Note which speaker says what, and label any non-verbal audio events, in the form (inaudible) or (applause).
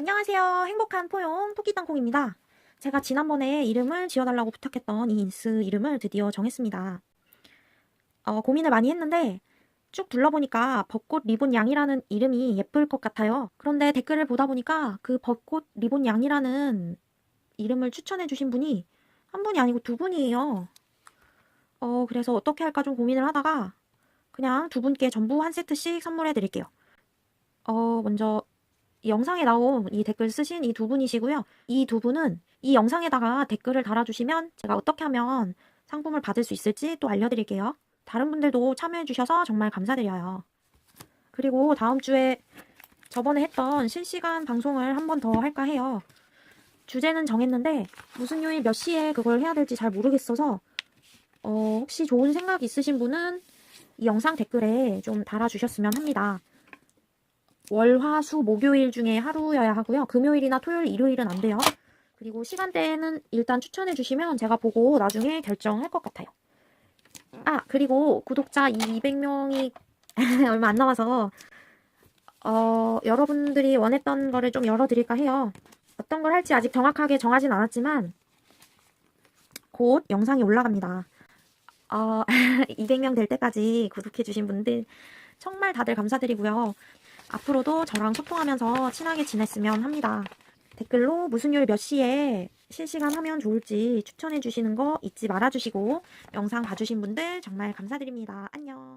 Speaker 1: 안녕하세요. 행복한 포용 토끼땅콩입니다. 제가 지난번에 이름을 지어달라고 부탁했던 이 인스 이름을 드디어 정했습니다. 어, 고민을 많이 했는데 쭉 둘러보니까 벚꽃 리본 양이라는 이름이 예쁠 것 같아요. 그런데 댓글을 보다 보니까 그 벚꽃 리본 양이라는 이름을 추천해 주신 분이 한 분이 아니고 두 분이에요. 어, 그래서 어떻게 할까 좀 고민을 하다가 그냥 두 분께 전부 한 세트씩 선물해 드릴게요. 어, 먼저 이 영상에 나온 이 댓글 쓰신 이 두 분이시고요. 이 두 분은 이 영상에다가 댓글을 달아주시면 제가 어떻게 하면 상품을 받을 수 있을지 또 알려드릴게요. 다른 분들도 참여해주셔서 정말 감사드려요. 그리고 다음 주에 저번에 했던 실시간 방송을 한 번 더 할까 해요. 주제는 정했는데 무슨 요일 몇 시에 그걸 해야 될지 잘 모르겠어서 어, 혹시 좋은 생각 있으신 분은 이 영상 댓글에 좀 달아주셨으면 합니다. 월, 화, 수, 목요일 중에 하루여야 하고요. 금요일이나 토요일, 일요일은 안 돼요. 그리고 시간대는 일단 추천해 주시면 제가 보고 나중에 결정할 것 같아요. 아, 그리고 구독자 200명이 (laughs) 얼마 안 남아서 어, 여러분들이 원했던 거를 좀 열어드릴까 해요. 어떤 걸 할지 아직 정확하게 정하진 않았지만 곧 영상이 올라갑니다. 어, (laughs) 200명 될 때까지 구독해 주신 분들 정말 다들 감사드리고요. 앞으로도 저랑 소통하면서 친하게 지냈으면 합니다. 댓글로 무슨 요일 몇 시에 실시간 하면 좋을지 추천해 주시는 거 잊지 말아 주시고 영상 봐주신 분들 정말 감사드립니다. 안녕.